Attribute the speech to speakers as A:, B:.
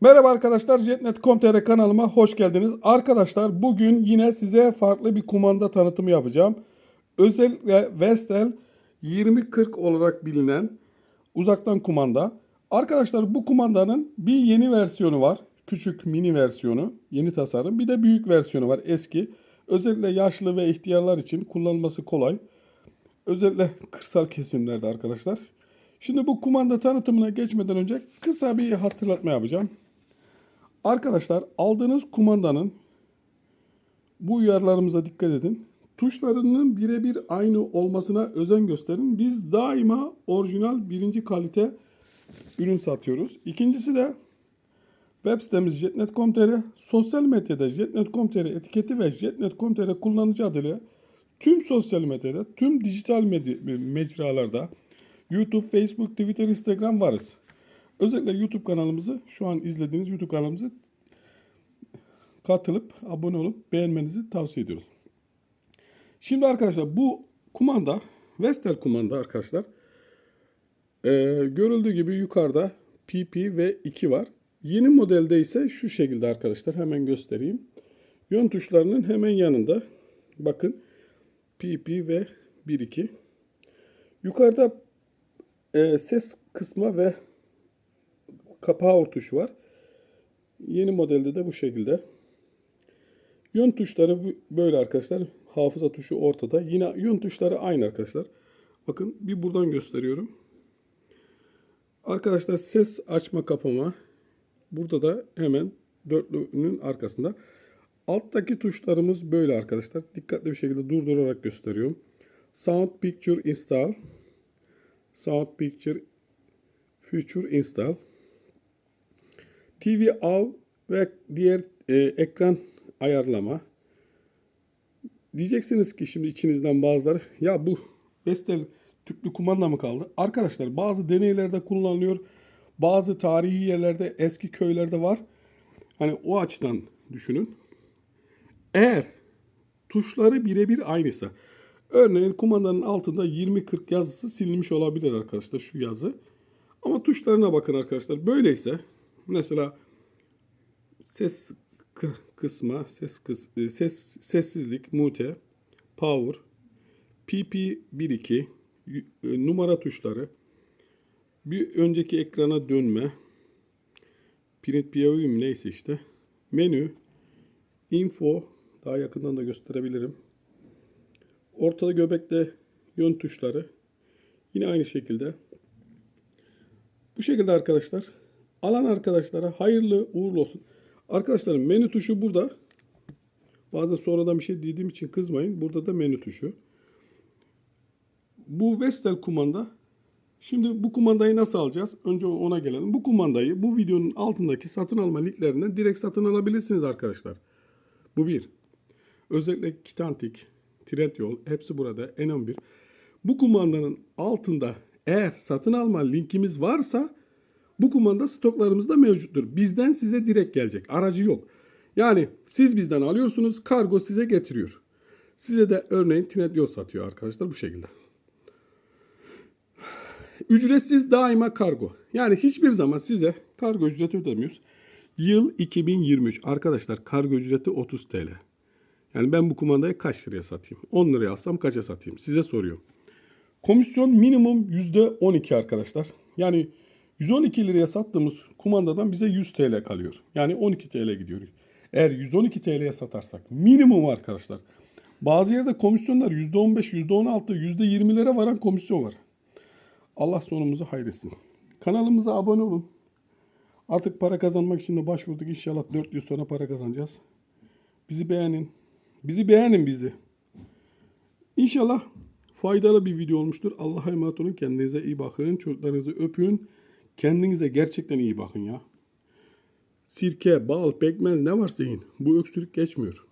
A: Merhaba arkadaşlar, Jetnet.com.tr kanalıma hoş geldiniz. Arkadaşlar bugün yine size farklı bir kumanda tanıtımı yapacağım. Özellikle Vestel 2040 olarak bilinen uzaktan kumanda. Arkadaşlar bu kumandanın bir yeni versiyonu var. Küçük mini versiyonu, yeni tasarım. Bir de büyük versiyonu var, eski. Özellikle yaşlı ve ihtiyarlar için kullanılması kolay. Özellikle kırsal kesimlerde arkadaşlar. Şimdi bu kumanda tanıtımına geçmeden önce kısa bir hatırlatma yapacağım. Arkadaşlar aldığınız kumandanın bu uyarılarımıza dikkat edin. Tuşlarının birebir aynı olmasına özen gösterin. Biz daima orijinal birinci kalite ürün satıyoruz. İkincisi de web sitemiz jetnet.com.tr, sosyal medyada jetnet.com.tr etiketi ve jetnet.com.tr kullanıcı adıyla tüm sosyal medyada, tüm dijital medya, mecralarda YouTube, Facebook, Twitter, Instagram varız. Özellikle YouTube kanalımızı, şu an izlediğiniz YouTube kanalımızı katılıp abone olup beğenmenizi tavsiye ediyoruz. Şimdi arkadaşlar bu kumanda, Vestel kumanda arkadaşlar. Ee, görüldüğü gibi yukarıda PP ve 2 var. Yeni modelde ise şu şekilde arkadaşlar hemen göstereyim. Yön tuşlarının hemen yanında bakın PP ve 1-2. Yukarıda e, ses kısma ve kapağı tuşu var. Yeni modelde de bu şekilde. Yön tuşları böyle arkadaşlar. Hafıza tuşu ortada. Yine yön tuşları aynı arkadaşlar. Bakın bir buradan gösteriyorum. Arkadaşlar ses açma kapama. Burada da hemen dörtlünün arkasında. Alttaki tuşlarımız böyle arkadaşlar. Dikkatli bir şekilde durdurarak gösteriyorum. Sound Picture Install. Sound Picture Future Install. TV Av ve diğer e, ekran ayarlama. Diyeceksiniz ki şimdi içinizden bazıları ya bu Vestel tüplü kumanda mı kaldı? Arkadaşlar bazı deneylerde kullanılıyor. Bazı tarihi yerlerde eski köylerde var. Hani o açıdan düşünün. Eğer tuşları birebir aynıysa örneğin kumandanın altında 20-40 yazısı silinmiş olabilir arkadaşlar şu yazı. Ama tuşlarına bakın arkadaşlar. Böyleyse mesela ses kı- kısma, ses kıs e, ses sessizlik, mute, power, PP 12 y- e, numara tuşları, bir önceki ekrana dönme, print mi neyse işte, menü, info, daha yakından da gösterebilirim. Ortada göbekte yön tuşları, yine aynı şekilde. Bu şekilde arkadaşlar. Alan arkadaşlara hayırlı uğurlu olsun. Arkadaşlar menü tuşu burada. Bazen sonradan bir şey dediğim için kızmayın. Burada da menü tuşu. Bu Vestel kumanda. Şimdi bu kumandayı nasıl alacağız? Önce ona gelelim. Bu kumandayı bu videonun altındaki satın alma linklerinden direkt satın alabilirsiniz arkadaşlar. Bu bir. Özellikle Kitantik, Trendyol hepsi burada. N11. Bu kumandanın altında eğer satın alma linkimiz varsa bu kumanda stoklarımızda mevcuttur. Bizden size direkt gelecek. Aracı yok. Yani siz bizden alıyorsunuz, kargo size getiriyor. Size de örneğin Trendyol satıyor arkadaşlar bu şekilde. Ücretsiz daima kargo. Yani hiçbir zaman size kargo ücreti ödemiyoruz. Yıl 2023. Arkadaşlar kargo ücreti 30 TL. Yani ben bu kumandayı kaç liraya satayım? 10 liraya alsam kaça satayım? Size soruyorum. Komisyon minimum %12 arkadaşlar. Yani 112 liraya sattığımız kumandadan bize 100 TL kalıyor. Yani 12 TL gidiyor. Eğer 112 TL'ye satarsak minimum arkadaşlar. Bazı yerde komisyonlar %15, %16, %20'lere varan komisyon var. Allah sonumuzu hayretsin. Kanalımıza abone olun. Artık para kazanmak için de başvurduk. İnşallah 4 yıl sonra para kazanacağız. Bizi beğenin. Bizi beğenin bizi. İnşallah faydalı bir video olmuştur. Allah'a emanet olun. Kendinize iyi bakın. Çocuklarınızı öpün. Kendinize gerçekten iyi bakın ya. Sirke, bal, pekmez ne varsa yiyin. Bu öksürük geçmiyor.